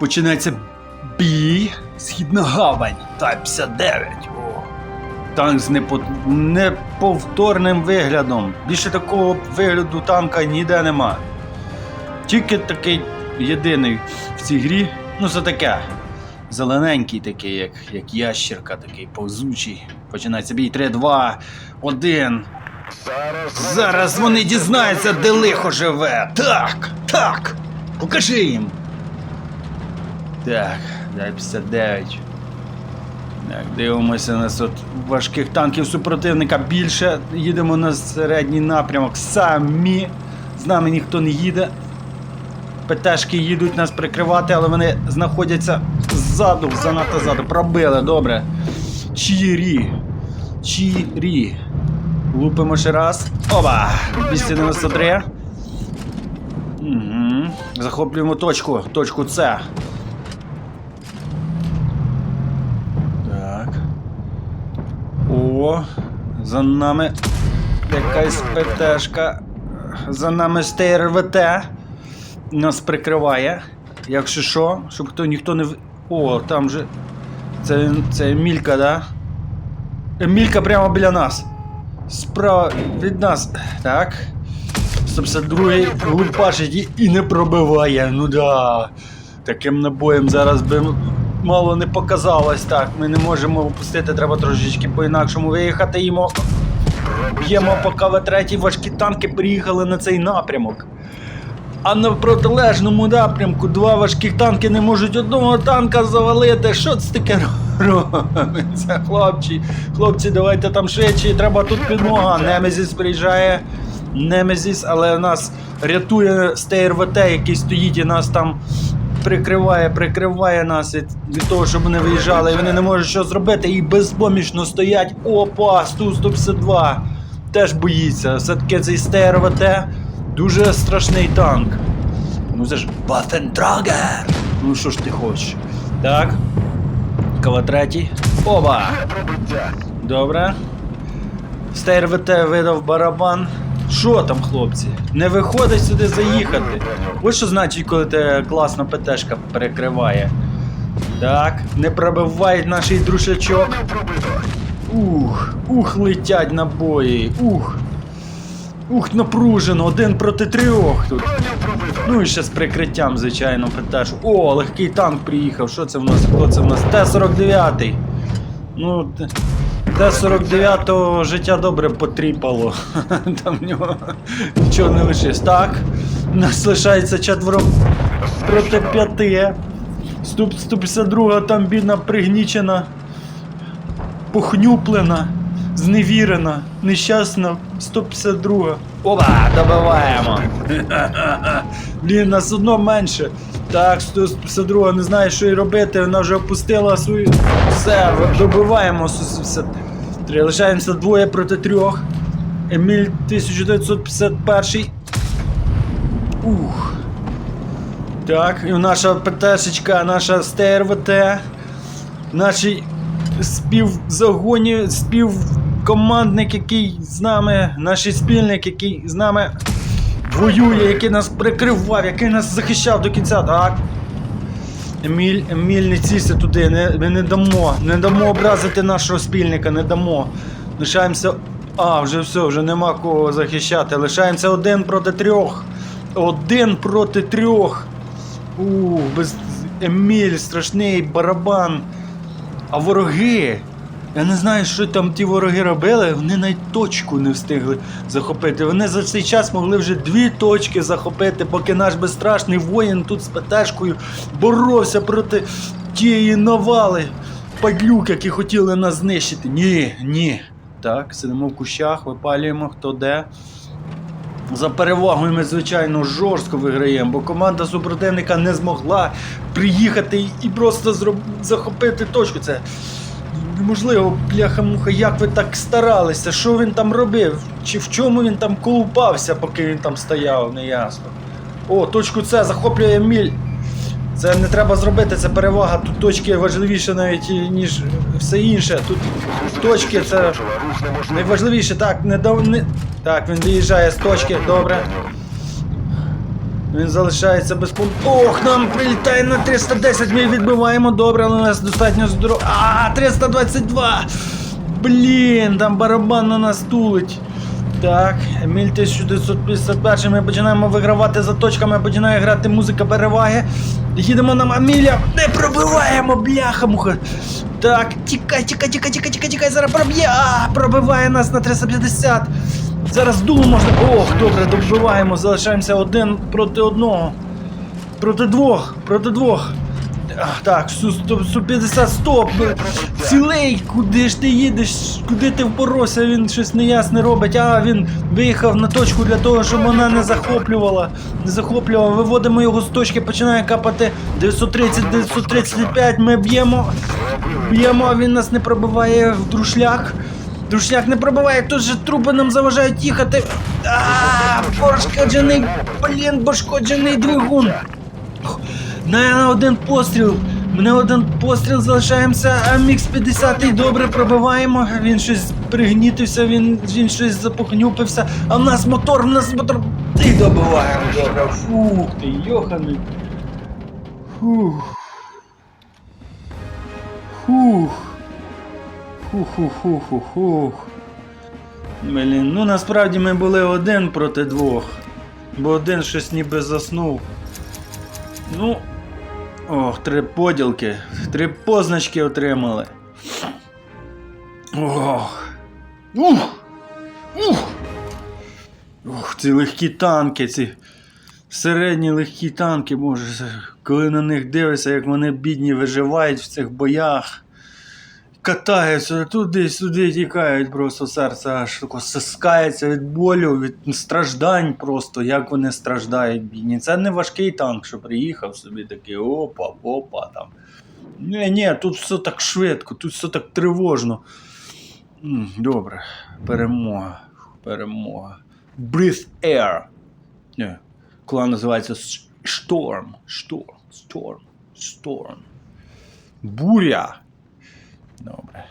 Починається бій. Східна гавань. Тайп 59. О. Танк з непо... неповторним виглядом. Більше такого вигляду танка ніде нема. Тільки такий єдиний в цій грі. Ну, це таке. Зелененький такий, як, як ящерка, такий повзучий. Починається бій 3, 2, 1. Зараз вони дізнаються, де лихо живе. Так, так. Покажи їм. Так, дай 59. Так, дивимося на тут важких танків супротивника більше. Їдемо на середній напрямок. Самі. З нами ніхто не їде. ПТшки їдуть нас прикривати, але вони знаходяться ззаду, занадто ззаду. Пробили, добре. Чірі. Чірі. Лупимо ще раз. Оба! 293. Угу. Захоплюємо точку. Точку С. Так. О, за нами якась ПТшка. За нами СТРВТ. Нас прикриває. Якщо що, щоб хто ніхто не. О, там же. Це, це Емілька, да? Емілька прямо біля нас. Справа від нас. Так. 152-й лупашить і, і не пробиває. Ну да. Таким набоєм зараз би мало не показалось. Так, ми не можемо опустити, треба трошечки по-інакшому виїхати. Їмо. Б'ємо по КВ-3 важкі танки приїхали на цей напрямок. А на протилежному напрямку два важких танки не можуть одного танка завалити. Що це таке робиться, хлопці? Хлопці, давайте там швидше, треба тут підмога. Немезіс приїжджає. Немезіс, але нас рятує СТРВТ, який стоїть і нас там прикриває, прикриває нас від, від того, щоб вони виїжджали, і вони не можуть що зробити, і безпомічно стоять. Опа, Сту-152 теж боїться. Все-таки цей СТРВТ дуже страшний танк. Ну це ж Waffentrager! Ну що ж ти хочеш? Так. Кава третій. Оба! Добре. СТРВТ видав барабан. Що там, хлопці? Не виходить сюди заїхати. Ось що значить, коли тебе класно ПТшка перекриває. Так, не пробивають наш друшачок. Ух, ух, летять набої. Ух. Ух, напружено, один проти трьох тут. Ну і ще з прикриттям, звичайно, ПТшу. О, легкий танк приїхав. Що це в нас? Хто це в нас? Т-49. Ну, Т-49 життя добре потріпало. Там в нього нічого не лишилось. Так, нас лишається четверо проти п'яти. Ступ 152 там бідна пригнічена, похнюплена, зневірена, нещасна 152. Опа, добиваємо. Блін, нас одно менше. Так, 152 не знає, що й робити, вона вже опустила свою. Все, добиваємо 173. Лишаємося двоє проти трьох. Еміль 1951. Ух. Так, і наша ПТшечка, наша СТРВТ, наші співзагоні, співкомандник, який з нами, наш спільник, який з нами воює, який нас прикривав, який нас захищав до кінця. Так. Еміль, Еміль, не ційся туди, не, ми не дамо, не дамо образити нашого спільника, не дамо. Лишаємося. А, вже все, вже нема кого захищати. Лишаємося один проти трьох. Один проти трьох. Ух, без Еміль, страшний барабан. А вороги. Я не знаю, що там ті вороги робили, вони навіть точку не встигли захопити. Вони за цей час могли вже дві точки захопити, поки наш безстрашний воїн тут з ПТшкою боровся проти тієї навали падлюк, які хотіли нас знищити. Ні, ні. Так, сидимо в кущах, випалюємо хто де. За перевагою ми, звичайно, жорстко виграємо, бо команда супротивника не змогла приїхати і просто захопити точку. Це неможливо, бляха-муха, як ви так старалися? Що він там робив? Чи в чому він там колупався, поки він там стояв, неясно. О, точку С захоплює міль. Це не треба зробити, це перевага. Тут точки важливіше навіть, ніж все інше. Тут точки це найважливіше. Так, не дав. Не... Так, він виїжджає з точки, добре. Він залишається без пом... Ох, нам прилітає на 310, ми відбиваємо добре, але у нас достатньо здорово. А, 322! Блін, там барабан на нас тулить. Так, Еміль 1951, ми починаємо вигравати за точками, починає грати музика переваги. Їдемо на Аміля, не пробиваємо, бляха муха. Так, тікай, тікай, тікай, тікай, тікай, тікай, зараз проб'є. А, пробиває нас на 350. Зараз дуло можна. Ох, добре, добиваємо, залишаємося один проти одного. Проти двох, проти двох. Так, су, стоп, су 50, стоп! Цілей! Куди ж ти їдеш? Куди ти впоровся? Він щось неясне робить. А, він виїхав на точку для того, щоб вона не захоплювала. Не захоплювала. Виводимо його з точки, починає капати 930, 935, ми б'ємо. Б'ємо, а він нас не пробиває в друшляк. Друшляк не пробиває, тут же трупи нам заважають їхати. А, пошкоджений, блін, пошкоджений двигун. На один постріл. Мене один постріл залишаємося, а мікс 50 добре пробиваємо. Він щось пригнітився, він, він щось запохнюпився. А в нас мотор, в нас мотор. І добиваємо добре. Фух ти, йоханий. Фух. Фух. Фух-фух-фух-фух. Блін, ну насправді ми були один проти двох. Бо один щось ніби заснув. Ну. Ох, три поділки. Три позначки отримали. Ох. Ух! Ух! Ох, ці легкі танки, ці середні легкі танки, боже, коли на них дивишся, як вони бідні виживають в цих боях. Катаються туди-сюди тікають, просто серце аж тако стискається від болю, від страждань просто, як вони страждають бідні. Це не важкий танк, що приїхав собі такий опа, опа там. Ні, ні, тут все так швидко, тут все так тривожно. Добре, перемога. Перемога. Breathe Air. Ні, клан називається Storm. Storm. Storm. Storm. Буря. Добре.